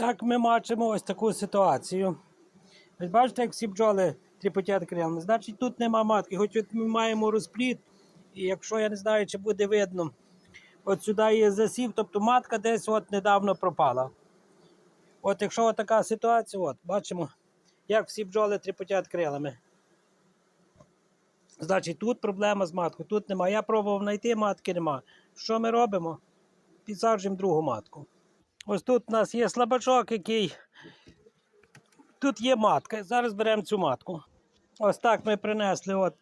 Так, ми бачимо ось таку ситуацію. Ви бачите, як всі бджоли тріпотять крилами. Значить, тут нема матки. Хоч от ми маємо розпліт, і якщо я не знаю, чи буде видно, от сюди є засів, тобто матка десь от недавно пропала. От якщо така ситуація, от бачимо, як всі бджоли тріпотять крилами. Значить, тут проблема з маткою, тут нема. Я пробував знайти матки, нема. Що ми робимо? Підсаджуємо другу матку. Ось тут у нас є слабачок, який. Тут є матка. Зараз беремо цю матку. Ось так ми принесли от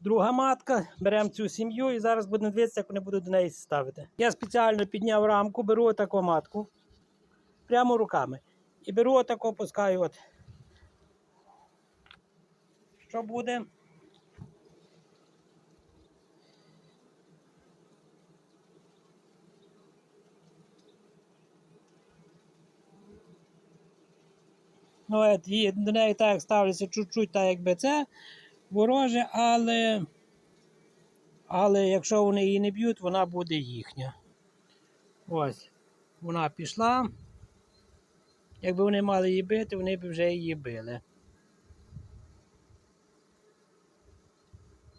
друга матка, беремо цю сім'ю і зараз будемо дивитися, як вони будуть до неї ставити. Я спеціально підняв рамку, беру таку матку прямо руками. І беру отаку, опускаю. От. Що буде? Ну, от, і до неї так ставляться чуть-чуть, так якби це вороже, але, але якщо вони її не б'ють, вона буде їхня. Ось, вона пішла. Якби вони мали її бити, вони б вже її били.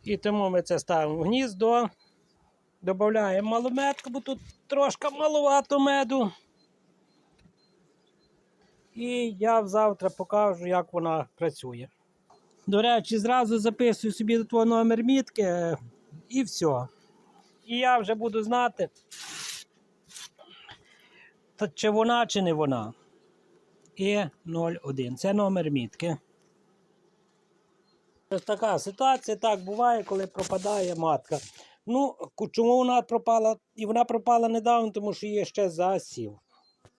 І тому ми це ставимо в гніздо. Додаємо малометку, бо тут трошки маловато меду. І я завтра покажу, як вона працює. До речі, зразу записую собі до твого номер мітки і все. І я вже буду знати, чи вона, чи не вона. І 01. Це номер мітки. Ось така ситуація так буває, коли пропадає матка. Ну, чому вона пропала? І вона пропала недавно, тому що є ще засів.